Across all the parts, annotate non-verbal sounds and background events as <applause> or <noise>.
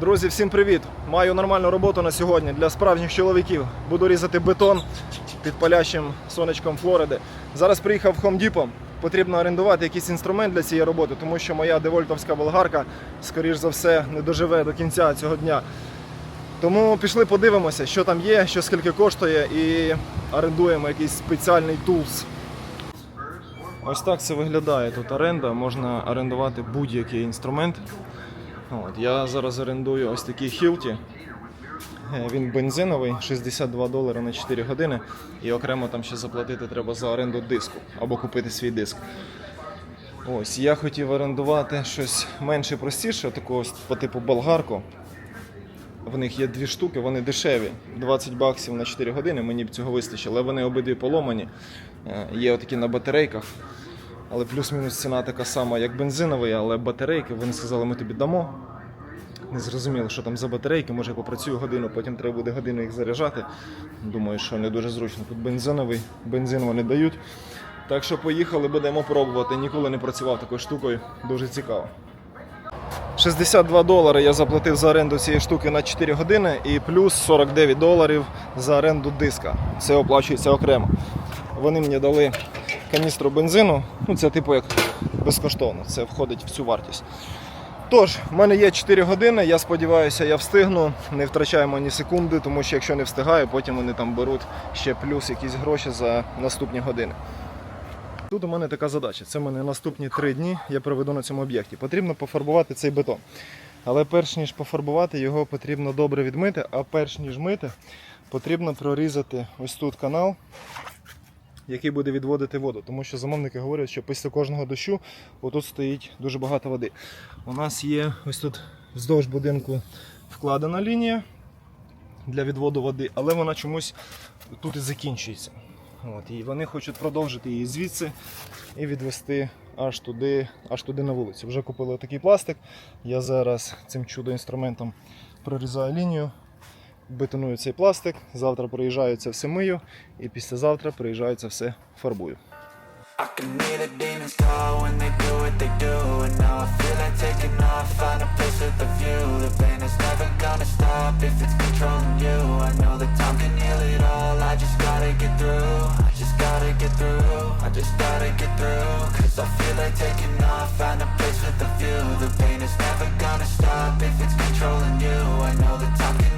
Друзі, всім привіт! Маю нормальну роботу на сьогодні для справжніх чоловіків. Буду різати бетон під палящим сонечком Флориди. Зараз приїхав в Home. Потрібно орендувати якийсь інструмент для цієї роботи, тому що моя девольтовська болгарка, скоріш за все, не доживе до кінця цього дня. Тому пішли подивимося, що там є, що скільки коштує, і орендуємо якийсь спеціальний тулс. Ось так це виглядає тут оренда. Можна орендувати будь-який інструмент. От, я зараз орендую ось такий Hilti. Е, Він бензиновий, 62 долари на 4 години. І окремо там ще заплатити треба за оренду диску або купити свій диск. Ось, я хотів орендувати щось менше простіше, таку по типу болгарку. В них є дві штуки, вони дешеві. 20 баксів на 4 години, мені б цього вистачило, але вони обидві поломані. Е, Є отакі на батарейках. Але плюс-мінус ціна така сама, як бензиновий, але батарейки, вони сказали, ми тобі дамо. Не зрозуміло, що там за батарейки, може я попрацюю годину, потім треба буде годину їх заряджати. Думаю, що не дуже зручно. Тут бензиновий, бензин вони дають. Так що поїхали, будемо пробувати. Ніколи не працював такою штукою, дуже цікаво. 62 долари я заплатив за оренду цієї штуки на 4 години і плюс 49 доларів за оренду диска. Це оплачується окремо. Вони мені дали каністру бензину, ну це типу як безкоштовно, це входить в цю вартість. Тож, в мене є 4 години, я сподіваюся, я встигну, не втрачаємо ні секунди, тому що якщо не встигаю, потім вони там беруть ще плюс якісь гроші за наступні години. Тут у мене така задача. Це в мене наступні три дні я проведу на цьому об'єкті. Потрібно пофарбувати цей бетон. Але перш ніж пофарбувати, його потрібно добре відмити, а перш ніж мити, потрібно прорізати ось тут канал, який буде відводити воду. Тому що замовники говорять, що після кожного дощу отут стоїть дуже багато води. У нас є ось тут вздовж будинку вкладена лінія для відводу води, але вона чомусь тут і закінчується. От, і вони хочуть продовжити її звідси і відвести аж туди, аж туди на вулицю. Вже купили такий пластик. Я зараз цим чудо-інструментом прорізаю лінію, бетоную цей пластик. Завтра приїжджаю це все мию, і післязавтра приїжджаю це все фарбую. Controlling you I know The time can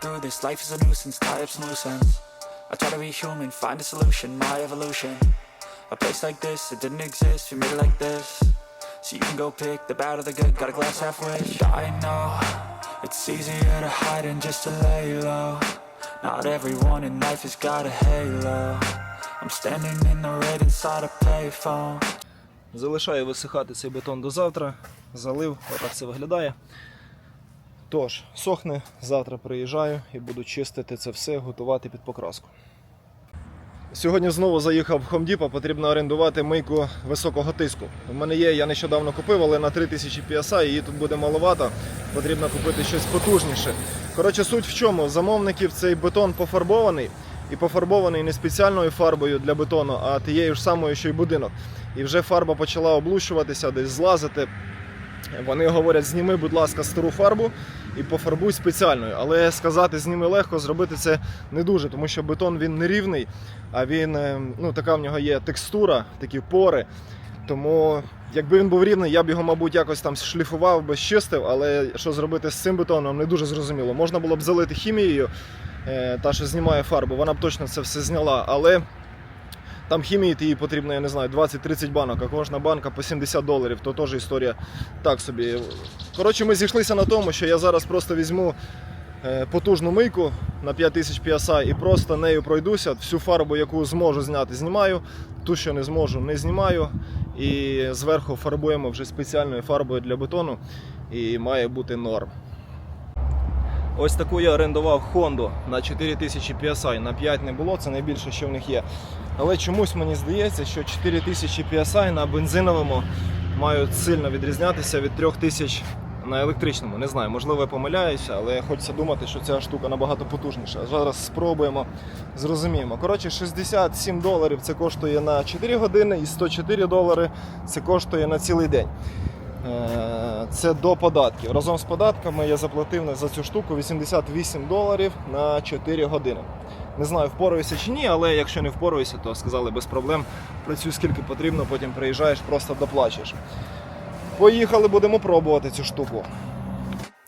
through this, life is a nuisance, tie up some loose ends I try to be human, find a solution, my evolution A place like this, it didn't exist, we made it like this So you can go pick the bad or the good, got a glass half wish I know, it's easier to hide than just to lay low Not everyone in life has got a halo I'm standing in the red inside a payphone Залишаю висихати цей бетон до завтра. Залив, отак це виглядає. Тож, сохне, завтра приїжджаю і буду чистити це все, готувати під покраску. Сьогодні знову заїхав в Depot, потрібно орендувати мийку високого тиску. У мене є, я нещодавно купив, але на 3000 PSI її тут буде маловато. Потрібно купити щось потужніше. Коротше, суть в чому? Замовників цей бетон пофарбований і пофарбований не спеціальною фарбою для бетону, а тією ж самою, що й будинок. І вже фарба почала облущуватися, десь злазити. Вони говорять, зніми, будь ласка, стару фарбу і пофарбуй спеціальною. Але сказати зніми легко, зробити це не дуже, тому що бетон він не рівний, а він е, ну, така в нього є текстура, такі пори. Тому, якби він був рівний, я б його, мабуть, якось там шліфував би, щистив, але що зробити з цим бетоном, не дуже зрозуміло. Можна було б залити хімією, е, та, що знімає фарбу, вона б точно це все зняла. Але там хімії їй потрібно, я не знаю, 20-30 банок, а кожна банка по 70 доларів, то теж історія так собі. Коротше, ми зійшлися на тому, що я зараз просто візьму е, потужну мийку на 5000 PSI і просто нею пройдуся. Всю фарбу, яку зможу зняти, знімаю, ту, що не зможу, не знімаю. І зверху фарбуємо вже спеціальною фарбою для бетону, і має бути норм. Ось таку я орендував Honda на 4000 PSI. На 5 не було, це найбільше, що в них є. Але чомусь мені здається, що 4000 PSI на бензиновому мають сильно відрізнятися від 3000 на електричному. Не знаю, можливо, я помиляюся, але хочеться думати, що ця штука набагато потужніша. Зараз спробуємо, зрозуміємо. Коротше, 67 доларів це коштує на 4 години, і 104 долари це коштує на цілий день. Е, Це до податків. Разом з податками я заплатив за цю штуку 88 доларів на 4 години. Не знаю, впораюся чи ні, але якщо не впораюся, то сказали без проблем. Працюй скільки потрібно, потім приїжджаєш, просто доплачеш. Поїхали, будемо пробувати цю штуку.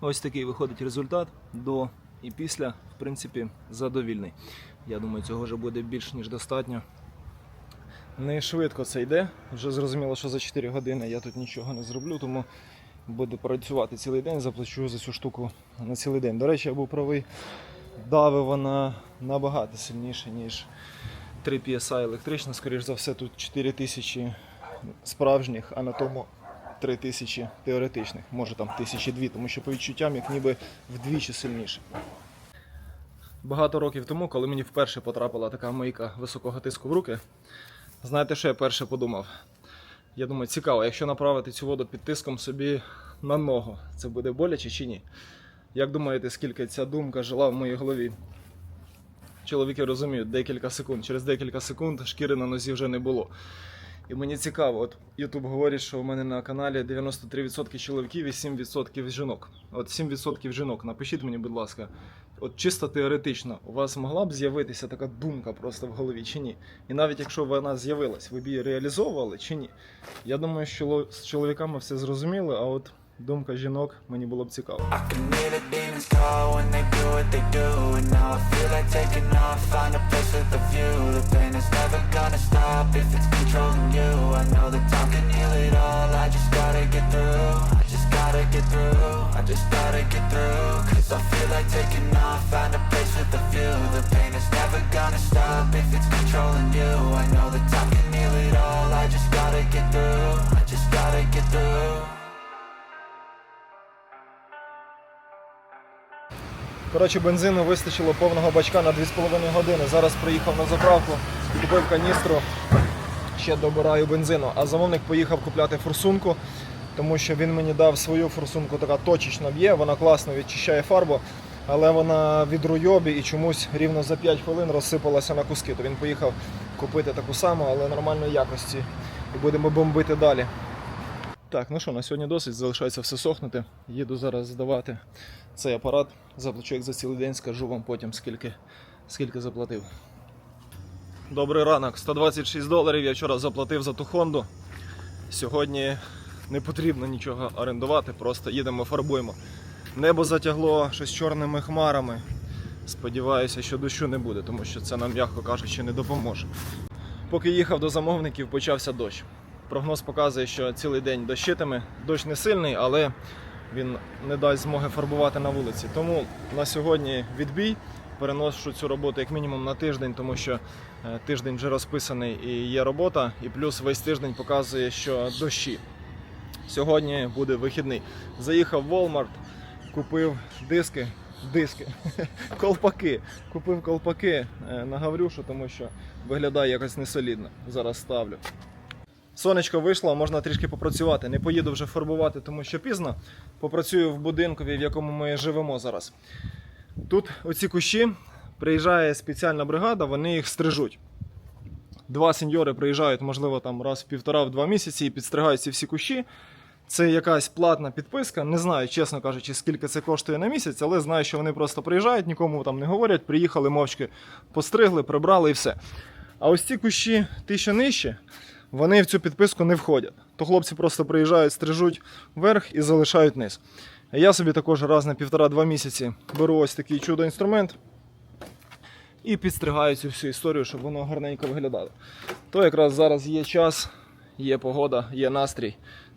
Ось такий виходить результат до і після, в принципі, задовільний. Я думаю, цього вже буде більш ніж достатньо. Не швидко це йде. Вже зрозуміло, що за 4 години я тут нічого не зроблю, тому буду працювати цілий день, заплачу за цю штуку на цілий день. До речі, я був правий, дави вона набагато сильніше, ніж 3 PSI електрична. Скоріш за все, тут 4000 справжніх, а на тому 3000 теоретичних, може там 1002, тому що по відчуттям як ніби вдвічі сильніше. Багато років тому, коли мені вперше потрапила така мийка високого тиску в руки, знаєте, що я перше подумав? Я думаю, цікаво, якщо направити цю воду під тиском собі на ногу, це буде боляче чи ні? Як думаєте, скільки ця думка жила в моїй голові? Чоловіки розуміють, декілька секунд. Через декілька секунд шкіри на нозі вже не було. І мені цікаво, от YouTube говорить, що у мене на каналі 93% чоловіків і 7% жінок. От 7% жінок. Напишіть мені, будь ласка, от чисто теоретично, у вас могла б з'явитися така думка просто в голові чи ні? І навіть якщо вона з'явилась, ви б її реалізовували чи ні? Я думаю, що з чоловіками все зрозуміли, а от думка жінок мені було б цікаво. Like taking off, find a place with a view. The pain is never gonna stop if it's controlling you. I know that time can heal it all, I just gotta get through. I just gotta get through, I just gotta get through. Cause I feel like taking off, find a place with a view. The pain is never gonna stop if it's controlling you. I know that time can heal it all, I just gotta get through. I just Коротше, бензину вистачило повного бачка на 2,5 години. Зараз приїхав на заправку, купив каністру, ще добираю бензину. А замовник поїхав купляти форсунку, тому що він мені дав свою форсунку, така точечно б'є, вона класно відчищає фарбу, але вона від руйобі і чомусь рівно за 5 хвилин розсипалася на куски. То він поїхав купити таку саму, але нормальної якості. І будемо бомбити далі. Так, ну що, на сьогодні досить, залишається все сохнути. Їду зараз здавати цей апарат. Заплачу як за цілий день, скажу вам потім, скільки, скільки заплатив. Добрий ранок, 126 доларів я вчора заплатив за ту Хонду. Сьогодні не потрібно нічого орендувати, просто їдемо, фарбуємо. Небо затягло щось чорними хмарами. Сподіваюся, що дощу не буде, тому що це нам, м'яко кажучи, не допоможе. Поки їхав до замовників, почався дощ. Прогноз показує, що цілий день дощитиме. Дощ не сильний, але він не дасть змоги фарбувати на вулиці. Тому на сьогодні відбій. Переношу цю роботу як мінімум на тиждень, тому що е, тиждень вже розписаний і є робота, і плюс весь тиждень показує, що дощі. Сьогодні буде вихідний. Заїхав в Walmart, купив диски, диски, <laughs> колпаки. Купив колпаки е, на Гаврюшу, тому що виглядає якось несолідно. Зараз ставлю. Сонечко вийшло, можна трішки попрацювати. Не поїду вже фарбувати, тому що пізно. Попрацюю в будинкові, в якому ми живемо зараз. Тут оці кущі приїжджає спеціальна бригада, вони їх стрижуть. Два сеньори приїжджають, можливо, там раз в півтора-два місяці і підстригають ці всі кущі. Це якась платна підписка. Не знаю, чесно кажучи, скільки це коштує на місяць, але знаю, що вони просто приїжджають, нікому там не говорять, приїхали мовчки, постригли, прибрали і все. А ось ці кущі, ті, що нижче, вони в цю підписку не входять. То хлопці просто приїжджають, стрижуть вверх і залишають низ. Я собі також раз на півтора-два місяці беру ось такий чудо-інструмент і підстригаю цю всю історію, щоб воно гарненько виглядало. То якраз зараз є час, є погода, є настрій.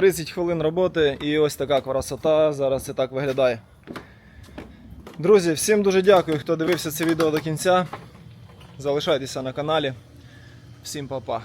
30 хвилин роботи і ось така красота. Зараз це так виглядає. Друзі, всім дуже дякую, хто дивився це відео до кінця. Залишайтеся на каналі. Всім па-па.